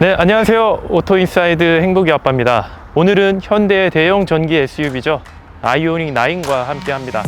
네, 안녕하세요. 오토인사이드 행복이 아빠입니다. 오늘은 현대의 대형 전기 SUV죠. 아이오닉 9과 함께 합니다.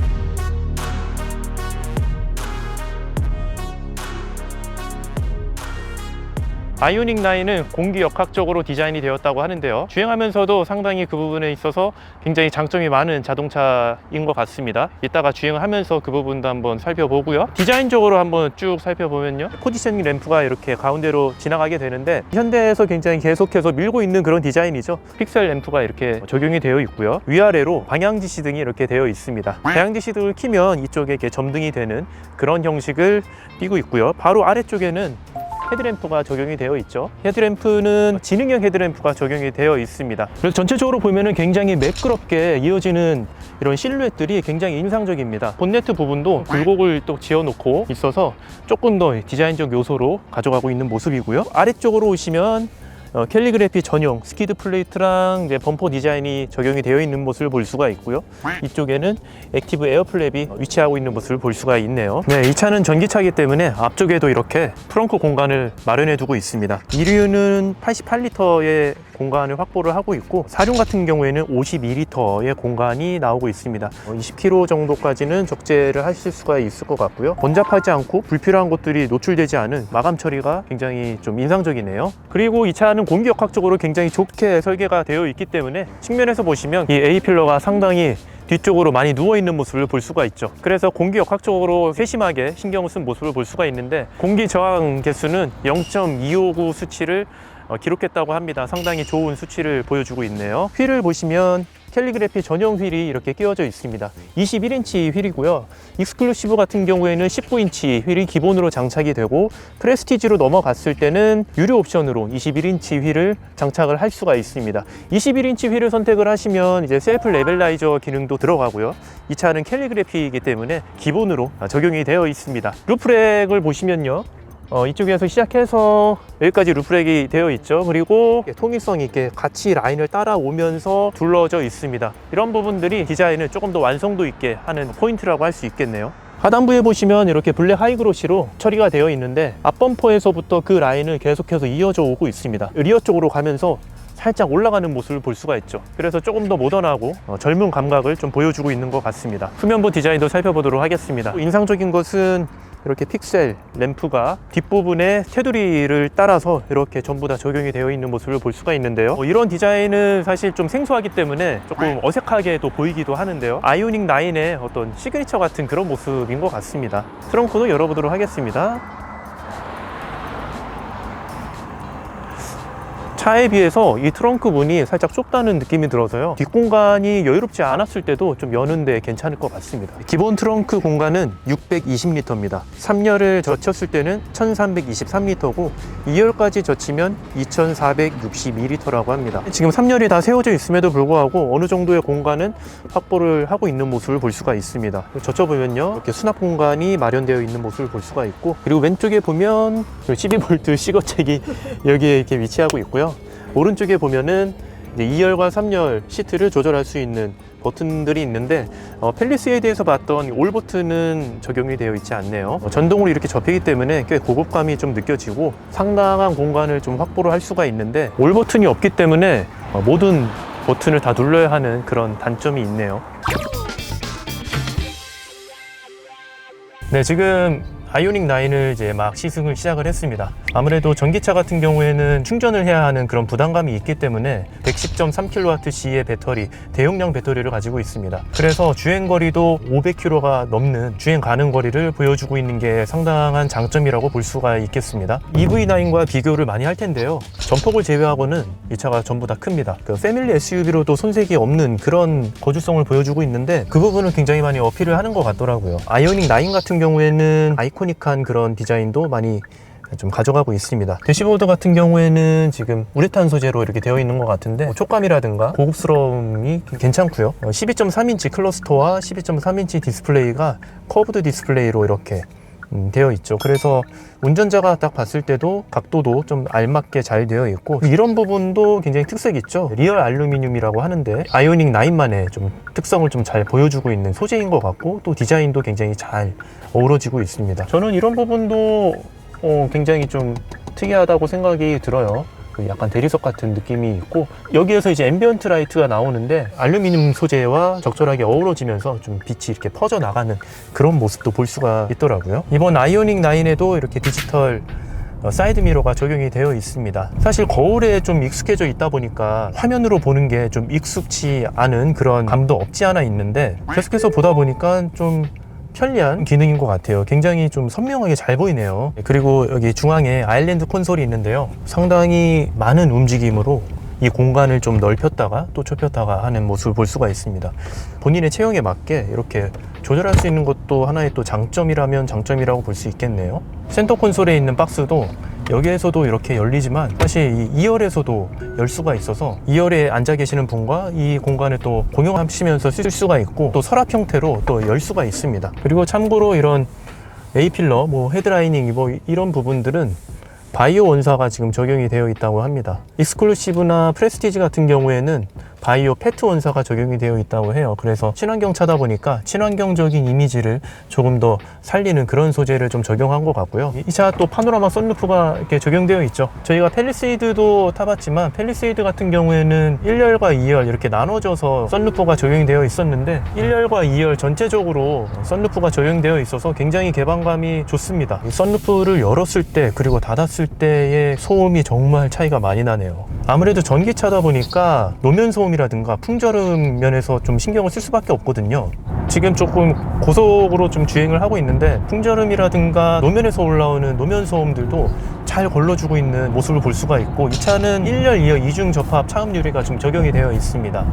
아이오닉 9은 공기 역학적으로 디자인이 되었다고 하는데요. 주행하면서도 상당히 그 부분에 있어서 굉장히 장점이 많은 자동차인 것 같습니다. 이따가 주행을 하면서 그 부분도 한번 살펴보고요. 디자인적으로 한번 쭉 살펴보면요. 포지셔닝 램프가 이렇게 가운데로 지나가게 되는데 현대에서 굉장히 계속해서 밀고 있는 그런 디자인이죠. 픽셀 램프가 이렇게 적용이 되어 있고요. 위아래로 방향 지시 등이 이렇게 되어 있습니다. 방향 지시 등을 키면 이쪽에 이렇게 점등이 되는 그런 형식을 띄고 있고요. 바로 아래쪽에는 헤드램프가 적용이 되어 있죠. 헤드램프는 지능형 헤드램프가 적용이 되어 있습니다. 그래서 전체적으로 보면은 굉장히 매끄럽게 이어지는 이런 실루엣들이 굉장히 인상적입니다. 본네트 부분도 굴곡을 또 지어 놓고 있어서 조금 더 디자인적 요소로 가져가고 있는 모습이고요. 아래쪽으로 오시면 어, 캘리그래피 전용 스키드 플레이트랑 이제 범퍼 디자인이 적용이 되어 있는 모습을 볼 수가 있고요. 이쪽에는 액티브 에어 플랩이 위치하고 있는 모습을 볼 수가 있네요. 네, 이 차는 전기차이기 때문에 앞쪽에도 이렇게 트렁크 공간을 마련해 두고 있습니다. 이류는 88리터의 공간을 확보를 하고 있고 사륜 같은 경우에는 52리터의 공간이 나오고 있습니다. 20km 정도까지는 적재를 하실 수가 있을 것 같고요. 번잡하지 않고 불필요한 것들이 노출되지 않은 마감 처리가 굉장히 좀 인상적이네요. 그리고 이 차는 공기역학적으로 굉장히 좋게 설계가 되어 있기 때문에 측면에서 보시면 이 A 필러가 상당히 뒤쪽으로 많이 누워 있는 모습을 볼 수가 있죠. 그래서 공기 역학적으로 세심하게 신경을 쓴 모습을 볼 수가 있는데 공기 저항 개수는 0.259 수치를 어, 기록했다고 합니다. 상당히 좋은 수치를 보여주고 있네요. 휠을 보시면 캘리그래피 전용 휠이 이렇게 끼워져 있습니다. 21인치 휠이고요. 익스클루시브 같은 경우에는 19인치 휠이 기본으로 장착이 되고 프레스티지로 넘어갔을 때는 유료 옵션으로 21인치 휠을 장착을 할 수가 있습니다. 21인치 휠을 선택을 하시면 이제 셀프 레벨라이저 기능도 들어가고요. 이 차는 캘리그래피이기 때문에 기본으로 적용이 되어 있습니다. 루프렉을 보시면요. 어, 이쪽에서 시작해서 여기까지 루프렉이 되어 있죠. 그리고 통일성 있게 같이 라인을 따라오면서 둘러져 있습니다. 이런 부분들이 디자인을 조금 더 완성도 있게 하는 포인트라고 할 수 있겠네요. 하단부에 보시면 이렇게 블랙 하이그로시로 처리가 되어 있는데 앞범퍼에서부터 그 라인을 계속해서 이어져 오고 있습니다. 리어 쪽으로 가면서 살짝 올라가는 모습을 볼 수가 있죠. 그래서 조금 더 모던하고 어, 젊은 감각을 좀 보여주고 있는 것 같습니다. 후면부 디자인도 살펴보도록 하겠습니다. 인상적인 것은 이렇게 픽셀 램프가 뒷부분에 테두리를 따라서 이렇게 전부 다 적용이 되어 있는 모습을 볼 수가 있는데요. 어, 이런 디자인은 사실 좀 생소하기 때문에 조금 어색하게도 보이기도 하는데요. 아이오닉 9의 어떤 시그니처 같은 그런 모습인 것 같습니다. 트렁크도 열어보도록 하겠습니다. 차에 비해서 이 트렁크 문이 살짝 좁다는 느낌이 들어서요. 뒷공간이 여유롭지 않았을 때도 좀 여는데 괜찮을 것 같습니다. 기본 트렁크 공간은 620리터입니다. 3열을 젖혔을 때는 1323리터고 2열까지 젖히면 2462리터라고 합니다. 지금 3열이 다 세워져 있음에도 불구하고 어느 정도의 공간은 확보를 하고 있는 모습을 볼 수가 있습니다. 젖혀보면요. 이렇게 수납 공간이 마련되어 있는 모습을 볼 수가 있고 그리고 왼쪽에 보면 12V 시거책이 여기에 이렇게 위치하고 있고요. 오른쪽에 보면은 이제 2열과 3열 시트를 조절할 수 있는 버튼들이 있는데 어, 펠리스에이드에서 봤던 올 버튼은 적용이 되어 있지 않네요. 어, 전동으로 이렇게 접히기 때문에 꽤 고급감이 좀 느껴지고 상당한 공간을 좀 확보를 할 수가 있는데 올 버튼이 없기 때문에 어, 모든 버튼을 다 눌러야 하는 그런 단점이 있네요. 네, 지금 아이오닉 9을 이제 막 시승을 시작을 했습니다. 아무래도 전기차 같은 경우에는 충전을 해야 하는 그런 부담감이 있기 때문에 110.3kWh의 배터리, 대용량 배터리를 가지고 있습니다. 그래서 주행 거리도 500km가 넘는 주행 가능 거리를 보여주고 있는 게 상당한 장점이라고 볼 수가 있겠습니다. EV9과 비교를 많이 할 텐데요. 전폭을 제외하고는 이 차가 전부 다 큽니다. 그 패밀리 SUV로도 손색이 없는 그런 거주성을 보여주고 있는데 그 부분은 굉장히 많이 어필을 하는 것 같더라고요. 아이오닉 9 같은 경우에는 아이코닉한 그런 디자인도 많이 좀 가져가고 있습니다. 대시보드 같은 경우에는 지금 우레탄 소재로 이렇게 되어 있는 것 같은데 뭐 촉감이라든가 고급스러움이 괜찮고요. 12.3인치 클러스터와 12.3인치 디스플레이가 커브드 디스플레이로 이렇게 음, 되어 있죠. 그래서 운전자가 딱 봤을 때도 각도도 좀 알맞게 잘 되어 있고 이런 부분도 굉장히 특색 있죠. 리얼 알루미늄이라고 하는데 아이오닉 9만의 좀 특성을 좀 잘 보여주고 있는 소재인 것 같고 또 디자인도 굉장히 잘 어우러지고 있습니다. 저는 이런 부분도 어, 굉장히 좀 특이하다고 생각이 들어요. 그 약간 대리석 같은 느낌이 있고 여기에서 이제 앰비언트 라이트가 나오는데 알루미늄 소재와 적절하게 어우러지면서 좀 빛이 이렇게 퍼져 나가는 그런 모습도 볼 수가 있더라고요. 이번 아이오닉 9에도 이렇게 디지털 어, 사이드 미러가 적용이 되어 있습니다. 사실 거울에 좀 익숙해져 있다 보니까 화면으로 보는 게 좀 익숙치 않은 그런 감도 없지 않아 있는데 계속해서 보다 보니까 좀 편리한 기능인 것 같아요. 굉장히 좀 선명하게 잘 보이네요. 그리고 여기 중앙에 아일랜드 콘솔이 있는데요. 상당히 많은 움직임으로 이 공간을 좀 넓혔다가 또 좁혔다가 하는 모습을 볼 수가 있습니다. 본인의 체형에 맞게 이렇게 조절할 수 있는 것도 하나의 또 장점이라면 장점이라고 볼 수 있겠네요. 센터 콘솔에 있는 박스도 여기에서도 이렇게 열리지만 사실 이 2열에서도 열 수가 있어서 2열에 앉아 계시는 분과 이 공간을 또 공용하시면서 쓸 수가 있고 또 서랍 형태로 또 열 수가 있습니다. 그리고 참고로 이런 A필러, 뭐 헤드라이닝 뭐 이런 부분들은 바이오 원사가 지금 적용이 되어 있다고 합니다. 익스클루시브나 프레스티지 같은 경우에는 바이오 페트 원사가 적용이 되어 있다고 해요. 그래서 친환경 차다 보니까 친환경적인 이미지를 조금 더 살리는 그런 소재를 좀 적용한 것 같고요. 이 차 또 파노라마 썬루프가 이렇게 적용되어 있죠. 저희가 펠리세이드도 타봤지만 펠리세이드 같은 경우에는 1열과 2열 이렇게 나눠져서 썬루프가 적용이 되어 있었는데 1열과 2열 전체적으로 썬루프가 적용되어 있어서 굉장히 개방감이 좋습니다. 이 썬루프를 열었을 때 그리고 닫았을 때의 소음이 정말 차이가 많이 나네요. 아무래도 전기차다 보니까 노면 소음이라든가 풍절음 면에서 좀 신경을 쓸 수밖에 없거든요. 지금 조금 고속으로 좀 주행을 하고 있는데 풍절음이라든가 노면에서 올라오는 노면 소음들도 잘 걸러주고 있는 모습을 볼 수가 있고 이 차는 1열, 2열 이중 접합 차음 유리가 좀 적용이 되어 있습니다.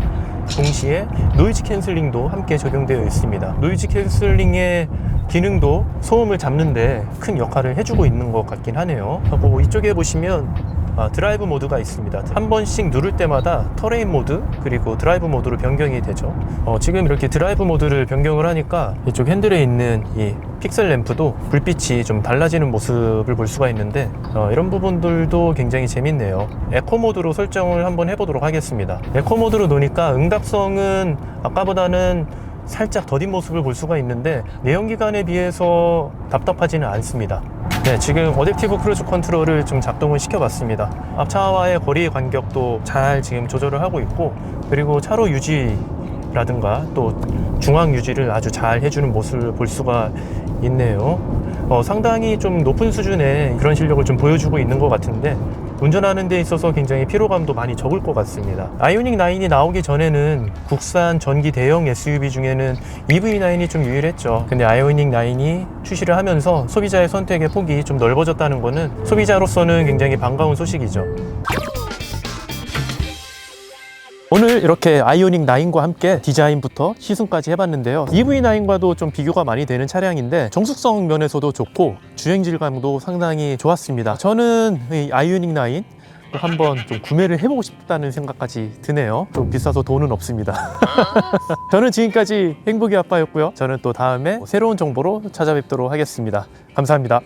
동시에 노이즈 캔슬링도 함께 적용되어 있습니다. 노이즈 캔슬링의 기능도 소음을 잡는데 큰 역할을 해주고 있는 것 같긴 하네요. 하고 이쪽에 보시면 아, 드라이브 모드가 있습니다. 한 번씩 누를 때마다 터레인 모드 그리고 드라이브 모드로 변경이 되죠. 어, 지금 이렇게 드라이브 모드를 변경을 하니까 이쪽 핸들에 있는 이 픽셀 램프도 불빛이 좀 달라지는 모습을 볼 수가 있는데 어, 이런 부분들도 굉장히 재밌네요. 에코 모드로 설정을 한번 해보도록 하겠습니다. 에코 모드로 놓으니까 응답성은 아까보다는 살짝 더딘 모습을 볼 수가 있는데 내연기관에 비해서 답답하지는 않습니다. 네, 지금 어댑티브 크루즈 컨트롤을 좀 작동을 시켜봤습니다. 앞차와의 거리 간격도 잘 지금 조절을 하고 있고, 그리고 차로 유지라든가 또 중앙 유지를 아주 잘 해주는 모습을 볼 수가 있네요. 어, 상당히 좀 높은 수준의 그런 실력을 좀 보여주고 있는 것 같은데, 운전하는 데 있어서 굉장히 피로감도 많이 적을 것 같습니다. 아이오닉 9이 나오기 전에는 국산 전기 대형 SUV 중에는 EV9이 좀 유일했죠. 근데 아이오닉 9이 출시를 하면서 소비자의 선택의 폭이 좀 넓어졌다는 것은 소비자로서는 굉장히 반가운 소식이죠. 오늘 이렇게 아이오닉 9과 함께 디자인부터 시승까지 해봤는데요. EV9과도 좀 비교가 많이 되는 차량인데 정숙성 면에서도 좋고 주행 질감도 상당히 좋았습니다. 저는 이 아이오닉 9 한번 좀 구매를 해보고 싶다는 생각까지 드네요. 좀 비싸서 돈은 없습니다. 저는 지금까지 행복의 아빠였고요. 저는 또 다음에 새로운 정보로 찾아뵙도록 하겠습니다. 감사합니다.